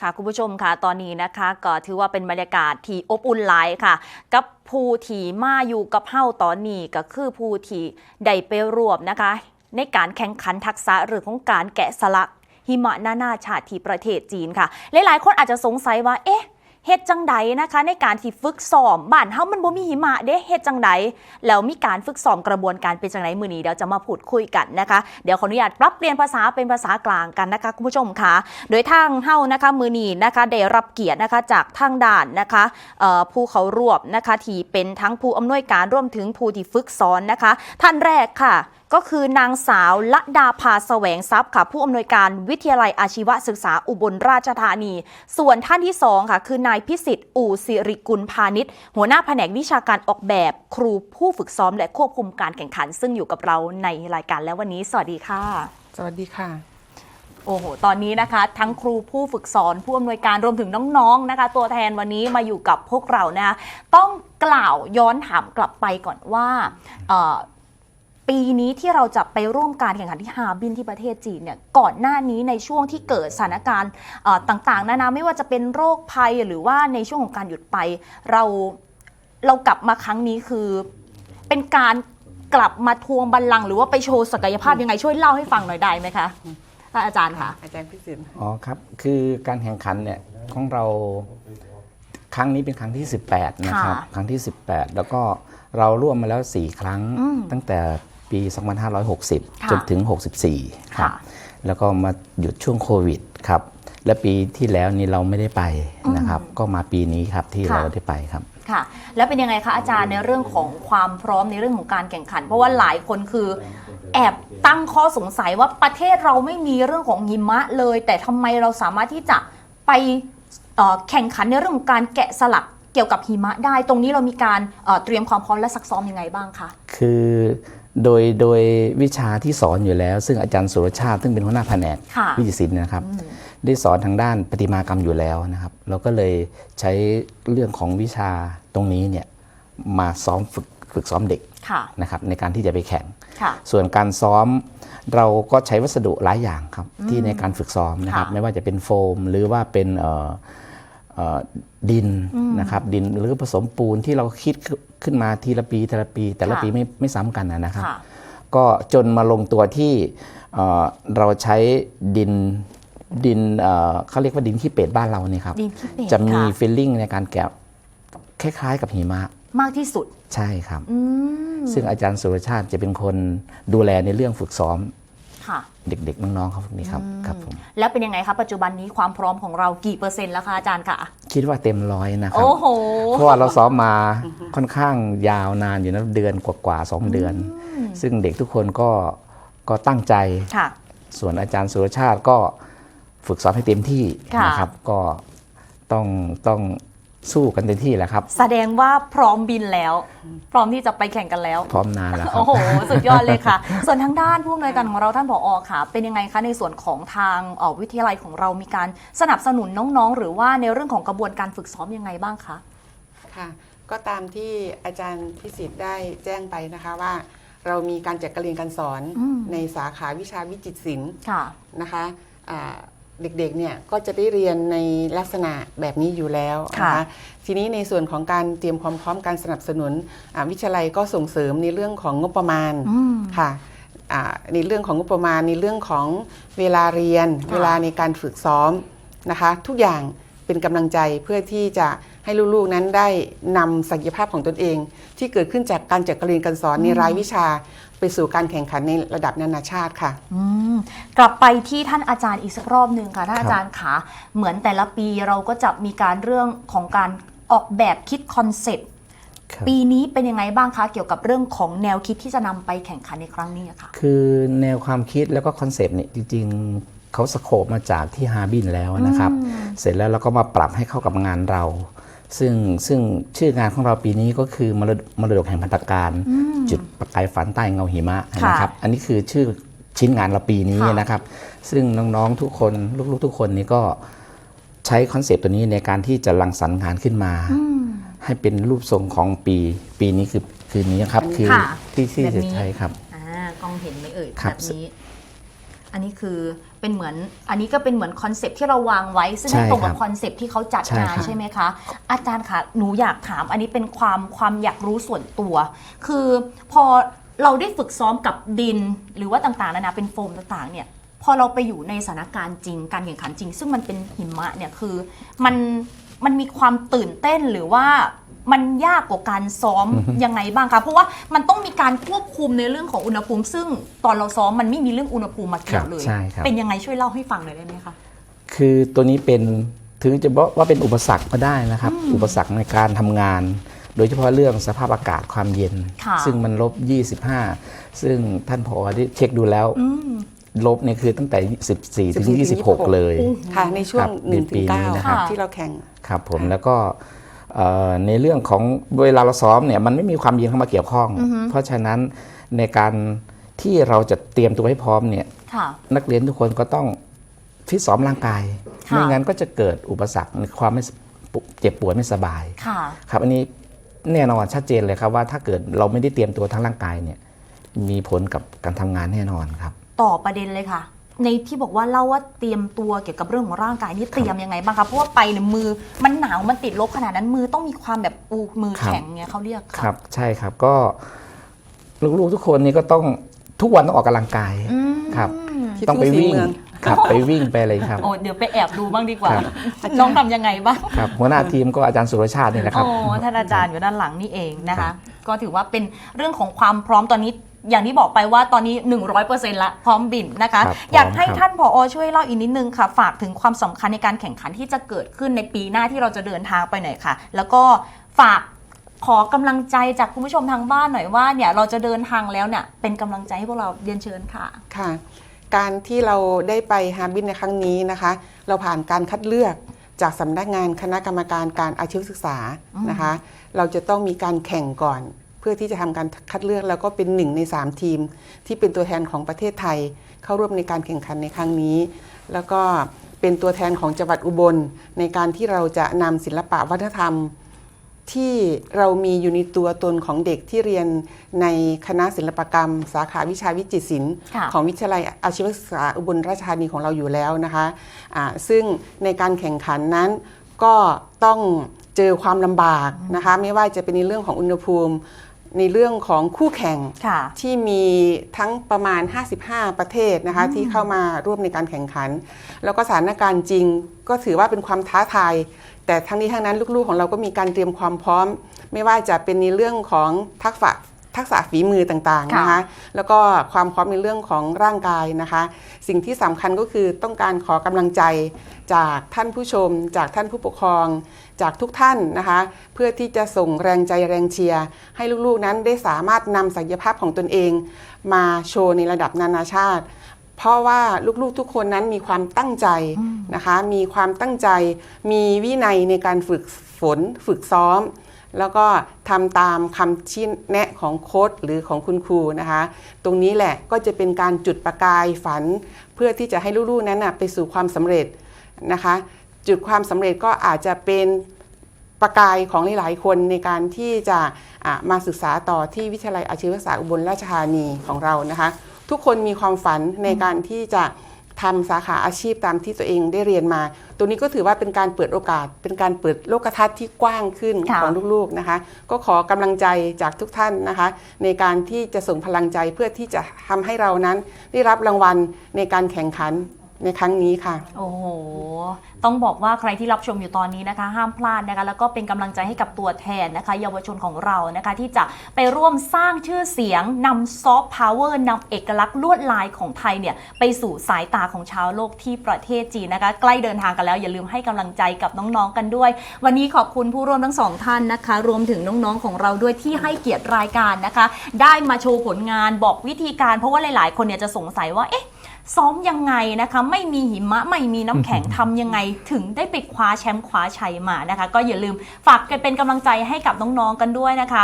ค่ะคุณผู้ชมค่ะตอนนี้นะคะก็ถือว่าเป็นบรรยากาศที่อบอุ่นหลายค่ะ กับผู้ที่มาอยู่กับเฮาตอนนี้ก็คือผู้ที่ได้ไปรวมนะคะ ในการแข่งขันทักษะหรือของการแกะสลักหิมะนานาชาติที่ประเทศจีนค่ะ หลายๆ คนอาจจะสงสัยว่าเอ๊ะ เฮ็ดจังใดนะคะ ในการที่ฝึกซ้อมบ้านเฮามันบ่มีหิมะเด้เฮ็ดจังใดแล้วมีการฝึกซ้อมกระบวนการเป็นจังไดมื้อนี้เดี๋ยวจะมาพูดคุยกันนะคะ เดี๋ยวขออนุญาตปรับเปลี่ยนภาษาเป็นภาษากลางกันนะคะคุณผู้ชมค่ะ โดยทางเฮานะคะมือนีนะคะได้รับเกียรตินะคะจากทางด่านนะคะเอ่อผู้เขารวบนะคะที่เป็นทั้งผู้อำนวยการร่วมถึงผู้ที่ฝึกสอนนะคะ ท่านแรกค่ะ ก็คือนางสาวละดาภาแสวงทรัพย์ค่ะ ผู้อำนวยการวิทยาลัยอาชีวศึกษาอุบลราชธานี ส่วนท่านที่สองค่ะ คือนายพิสิทธิ์อู่สิริกุลพาณิชย์หัวหน้าแผนกวิชาการออกแบบ ครูผู้ฝึกซ้อมและควบคุมการแข่งขัน ซึ่งอยู่กับเราในรายการแล้ววันนี้สวัสดีค่ะ สวัสดีค่ะโอ้โห ตอนนี้นะคะ ทั้งครูผู้ฝึกสอนผู้อำนวยการรวมถึงน้องๆนะคะ ตัวแทนวันนี้มาอยู่กับพวกเรานะคะต้องกล่าวย้อนถามกลับไปก่อนว่าเอ่อ ปีนี้ที่เราจะไปร่วมการแข่งขันที่ฮาร์บินที่ประเทศจีนเนี่ยก่อนหน้านี้ในช่วงที่เกิดสถานการณ์เอ่อต่างๆ นานาไม่ว่าจะเป็นโรคภัยหรือว่าในช่วงของการหยุดไป เราเรากลับมาครั้งนี้คือ เป็นการกลับมาทวงบัลลังก์หรือว่าไปโชว์ศักยภาพยังไงช่วยเล่าให้ฟังหน่อยได้ไหมคะท่านอาจารย์ค่ะอาจารย์พิสิทธิ์อ๋อครับ คือการแข่งขันเนี่ยของเราครั้งนี้เป็นครั้งที่ 18 นะครับค่ะครั้งที่ 18 แล้วก็เราร่วมมาแล้ว 4 ครั้งอืมตั้งแต่ ปีค่ะ2560 จนถึง 64 ครับค่ะแล้วก็มาหยุดช่วงโควิดครับ และปีที่แล้วนี่เราไม่ได้ไปนะครับ ก็มาปีนี้ครับที่ค่ะเราได้ไปครับค่ะแล้วเป็นยังไงคะอาจารย์ในเรื่องของความพร้อมในเรื่องของการแข่งขัน เพราะว่าหลายคนคือแอบตั้งข้อสงสัยว่าประเทศเราไม่มีเรื่องของหิมะเลย แต่ทำไมเราสามารถที่จะไปเอ่อแข่งขันในเรื่องของการแกะสลักเกี่ยวกับหิมะได้ ตรงนี้เรามีการเอ่อเตรียมความพร้อมและซักซ้อมยังไงบ้างคะคือ โดยโดยวิชาที่สอนอยู่แล้ว ซึ่งอาจารย์สุรชาติ ซึ่งเป็นหัวหน้าแผนกค่ะวิจิตรศิลป์นะครับ ได้สอนทางด้านประติมากรรมอยู่แล้วนะครับ เราก็เลยใช้เรื่องของวิชาตรงนี้เนี่ยมาซ้อมฝึกฝึกซ้อมเด็กค่ะนะครับในการที่จะไปแข่งค่ะส่วนการซ้อมเราก็ใช้วัสดุหลายอย่างครับที่ในการฝึกซ้อมนะครับค่ะไม่ว่าจะเป็นโฟม หรือว่าเป็นเอ่อเอ่อ ดินนะครับดินหรือผสมปูนที่เราคิดขึ้นมาทีละปีทีละปี แต่ละค่ะปีไม่ไม่ซ้ำกันนะนะครับค่ะก็จนมาลงตัวที่เอ่อเราใช้ดินดินเอ่อเขาเรียกว่าดินขี้เป็ดบ้านเราเนี่ยครับดินขี้เป็ดจะมีค่ะฟิลลิ่งในการแกะคล้ายๆ กับหิมะมากที่สุดใช่ครับอืมซึ่งอาจารย์สุรชาติจะเป็นคนดูแลในเรื่องฝึกซ้อมค่ะ เด็กๆน้องๆเขาพวกนี้ครับครับผมแล้วเป็นยังไงคะปัจจุบันนี้ความพร้อมของเรากี่เปอร์เซ็นต์แล้วคะอาจารย์คะคิดว่าเต็มร้อยนะครัโอ้โหเพราะว่าเราซ้อมมาค่อนข้างยาวนานอยู่นะเดือนกว่าๆสองเดือน ซึ่งเด็กทุกคนก็ก็ตั้งใจค่ะส่วนอาจารย์สุรชาติก็ฝึกซ้อมให้เต็มที่ค่ะนะครับก็ต้องต้อง สู้กันเต็มที่แหละครับ แสดงว่าพร้อมบินแล้ว พร้อมที่จะไปแข่งกันแล้ว พร้อมนานแล้วครัโอ้บโห สุดยอดเลยค่ะ ส่วนทางด้านผู้อำนวยการของเราท่านผอค่ะ เป็นยังไงคะในส่วนของทางเอ่อวิทยาลัยของเรามีการสนับสนุนน้องๆ หรือว่าในเรื่องของกระบวนการฝึกซ้อมยังไงบ้างคะ ค่ะก็ตามที่อาจารย์พิสิทธิ์ได้แจ้งไปนะคะว่า เรามีการจัดการเรียนการสอนอืม ในสาขาวิชาวิจิตรศิลป์ค่ะ นะคะอ่า เด็กๆเนี่ยก็จะได้เรียนในลักษณะแบบนี้อยู่แล้วนะค่ะคะทีนี้ในส่วนของการเตรียมความพร้อมการสนับสนุนอ่าวิทยาลัยก็ส่งเสริมในเรื่องของงบประมาณอืม ค่ะอ่าในเรื่องของงบประมาณในเรื่องของเวลาเรียน ค่ะ เวลาในการฝึกซ้อมนะคะ ทุกอย่างเป็นกำลังใจเพื่อที่จะให้ลูกๆนั้นได้นำศักยภาพของตนเอง ที่เกิดขึ้นจากการจัดการเรียนการสอนในรายวิชา ไปสู่การแข่งขันในระดับนานาชาติค่ะอืมกลับไปที่ท่านอาจารย์อีกสักรอบหนึ่งค่ะท่านอาจารย์ขาเหมือนแต่ละปีเราก็จะมีการเรื่องของการออกแบบคิดคอนเซ็ปต์ครับปีนี้เป็นยังไงบ้างคะเกี่ยวกับเรื่องของแนวคิดที่จะนำไปแข่งขันในครั้งนี้อะค่ะคือแนวความคิดแล้วก็คอนเซปต์เนี่ยจริงๆเขาสโคปมาจากที่ฮาร์บินแล้วนะครับ เสร็จแล้วเราก็มาปรับให้เข้ากับงานเรา ซึ่งซึ่งชื่องานของเราปีนี้ก็คือมรดมรดกแห่งพันธการจุดประกายฝันใต้เงาหิมะค่ะนะครับ อันนี้คือชื่อชิ้นงานเราปีนี้ค่ะนะครับ ซึ่งน้องๆทุกคนลูกๆทุกคนนี้ก็ใช้คอนเซปต์ตัวนี้ในการที่จะรังสรรค์งานขึ้นมา ให้เป็นรูปทรงของปีปีนี้คือคือนี้ครับ คือค่ะที่ที่แบบจะนี้ใช้ครับอ่ากล้องเห็นไหมเอ่ยครับแบบนี้ อันนี้คือเป็นเหมือนอันนี้ก็เป็นเหมือนคอนเซปต์ที่เราวางไว้ ซึ่งใช่ตรงกับครับคอนเซปต์ที่เขาจัดใช่งานครับใช่ไหมคะ อาจารย์คะหนูอยากถามอันนี้เป็นความความอยากรู้ส่วนตัว คือพอเราได้ฝึกซ้อมกับดินหรือว่าต่างๆนานาเป็นโฟมต่างๆเนี่ยพอเราไปอยู่ในสถานการณ์จริงการแข่งขันจริง ซึ่งมันเป็นหิมะเนี่ยคือมันมันมีความตื่นเต้นหรือว่า มันยากกว่าการซ้อมยังไงบ้างคะเพราะว่ามันต้องมีการควบคุมในเรื่องของอุณหภูมิ ซึ่งตอนเราซ้อมมันไม่มีเรื่องอุณหภูมิมาเกี่ยวเลยครับใช่ครับเป็นยังไงช่วยเล่าให้ฟังหน่อยได้ไหมคะคือตัวนี้เป็นถึงจะบอกว่าเป็นอุปสรรคก็ได้นะครับ อุปสรรคในการทำงาน โดยเฉพาะเรื่องสภาพอากาศความเย็นค่ะซึ่งมันลบ 25 ซึ่งท่านผอได้เช็คดูแล้วลบเนี่ยคือตั้งแต่ 14 ถึง 26 เลย ค่ะ ในช่วครังบ1ถึงปีนี้นะครับ9ที่เราแข่ง ครับผมแล้วก็เอ่อ ในเรื่องของเวลาเราซ้อมเนี่ยมันไม่มีความเย็นเข้ามาเกี่ยวข้อง เพราะฉะนั้นในการที่เราจะเตรียมตัวให้พร้อมเนี่ยค่ะนักเรียนทุกคนก็ต้องฟิตซ้อมร่างกายค่ะไม่งั้นก็จะเกิดอุปสรรคในความไม่สเจ็บปวดไม่สบายค่ะครับอันนี้แน่นอนชัดเจนเลยครับว่าถ้าเกิดเราไม่ได้เตรียมตัวทั้งร่างกายเนี่ยมีผลกับการทำงานแน่นอนครับ ต่อประเด็นเลยค่ะ ในที่บอกว่าเล่าว่าเตรียมตัวเกี่ยวกับเรื่องของร่างกายนี่เตรียมยังไงบ้างคะเพราะว่าไปเนี่ยมือมันหนาวมันติดลบขนาดนั้นมือต้องมีความแบบอูมือครับแข็งเงี้ยเขาเรียกครับ ใช่ครับก็ลูกๆทุกคนนี่ก็ต้องทุกวันต้องออกกำลังกายอืม ครับที่ต้องไปทุ่งศรีวิ่งเมืองครับไปวิ่งไปอะไรครับ โอ้เดี๋ยวไปแอบดูบ้างดีกว่า ครับ น้องทำยังไงบ้าง ครับหัวหน้าทีมก็อาจารย์สุรชาตินี่แหละครับ โอ้ท่านอาจารย์อยู่ด้านหลังนี่เองนะครัคะ บ ก็ถือว่าเป็นเรื่องของความพร้อมตอนนี้ อย่างที่บอกไปว่าตอนนี้ 100%ละพร้อมบินนะคะ ครับอยากให้พร้อมครับ ท่านผอช่วยเล่าอีกนิดนึงค่ะ ฝากถึงความสำคัญในการแข่งขันที่จะเกิดขึ้นในปีหน้าที่เราจะเดินทางไปหน่อยค่ะ แล้วก็ฝากขอกำลังใจจากคุณผู้ชมทางบ้านหน่อยว่าเนี่ยเราจะเดินทางแล้วเนี่ยเป็นกำลังใจให้พวกเราเรียนเชิญค่ะ ค่ะ การที่เราได้ไปฮาร์บินในครั้งนี้นะคะ เราผ่านการคัดเลือกจากสำนักงานคณะกรรมการการอาชีวศึกษานะคะ เราจะต้องมีการแข่งก่อน เพื่อที่จะทำการคัดเลือก แล้วก็เป็นหนึ่งใน 3 ทีม ที่เป็นตัวแทนของประเทศไทย เข้าร่วมในการแข่งขันในครั้งนี้ แล้วก็เป็นตัวแทนของจังหวัดอุบล ในการที่เราจะนำศิลปะวัฒนธรรม ที่เรามีอยู่ในตัวตนของเด็กที่เรียนในคณะศิลปกรรม สาขาวิชาวิจิตรศิลป์ค่ะของวิทยาลัยอาชีวศึกษาอุบลราชธานีของเราอยู่แล้วนะคะะซึ่งในการแข่งขันนั้นก็ต้องเจอความลำบากนะคะ ไม่ว่าจะเป็นในเรื่องของอุณหภูมิ ในเรื่องของคู่แข่งค่ะที่มีทั้งประมาณ 55 ประเทศนะคะที่เข้ามาร่วมในการแข่งขัน แล้วก็สถานการณ์จริงก็ถือว่าเป็นความท้าทาย แต่ทั้งนี้ทั้งนั้นลูกๆของเราก็มีการเตรียมความพร้อม ไม่ว่าจะเป็นในเรื่องของทักษะ ทักษะฝีมือต่างๆนะคะค่ะแล้วก็ความพร้อมในเรื่องของร่างกายนะคะ สิ่งที่สำคัญก็คือต้องการขอกำลังใจจากท่านผู้ชม จากท่านผู้ปกครอง จากทุกท่านนะคะ เพื่อที่จะส่งแรงใจแรงเชียร์ให้ลูกๆนั้นได้สามารถนำศักยภาพของตนเอง มาโชว์ในระดับนานาชาติเพราะว่าลูกๆทุกคนนั้นมีความตั้งใจนะคะ มีความตั้งใจ มีวินัยในการฝึกฝน ฝึกซ้อม แล้วก็ทำตามคำชี้แนะของโค้ดหรือของคุณครูนะคะ ตรงนี้แหละก็จะเป็นการจุดประกายฝัน เพื่อที่จะให้ลูกๆนั้นนะไปสู่ความสำเร็จนะคะ จุดความสำเร็จก็อาจจะเป็นประกายของหลายๆคนในการที่จะะมาศึกษาต่อที่วิทยาลัยอาชีวศึกษาอุบลราชธานีของเรานะคะ ทุกคนมีความฝันในการที่จะ ทำสาขาอาชีพตามที่ตัวเองได้เรียนมาตรงนี้ก็ถือว่าเป็นการเปิดโอกาส เป็นการเปิดโลกทัศน์ที่กว้างขึ้นค่ะของลูกๆนะคะ ก็ขอกำลังใจจากทุกท่านนะคะ ในการที่จะส่งพลังใจเพื่อที่จะทำให้เรานั้นได้รับรางวัลในการแข่งขัน ในครั้งนี้ค่ะ โอ้โห ต้องบอกว่าใครที่รับชมอยู่ตอนนี้นะคะ ห้ามพลาดนะคะ แล้วก็เป็นกำลังใจให้กับตัวแทนนะคะ เยาวชนของเรานะคะ ที่จะไปร่วมสร้างชื่อเสียงนำซอฟต์พาวเวอร์นำเอกลักษณ์ลวดลายของไทยเนี่ย ไปสู่สายตาของชาวโลกที่ประเทศจีนนะคะ ใกล้เดินทางกันแล้ว อย่าลืมให้กำลังใจกับน้องๆกันด้วย วันนี้ขอบคุณผู้ร่วมทั้งสองท่านนะคะ รวมถึงน้องๆของเราด้วยที่ให้เกียรติรายการนะคะ ได้มาโชว์ผลงานบอกวิธีการ เพราะว่าหลาย ๆ คนเนี่ยจะสงสัยว่าเอ๊ะ ซ้อมยังไงนะคะไม่มีหิมะไม่มีน้ำแข็งทำยังไงถึงได้ไปคว้าแชมป์คว้าชัยมานะคะ ก็อย่าลืมฝากกันเป็นกำลังใจให้กับน้องๆกันด้วยนะคะ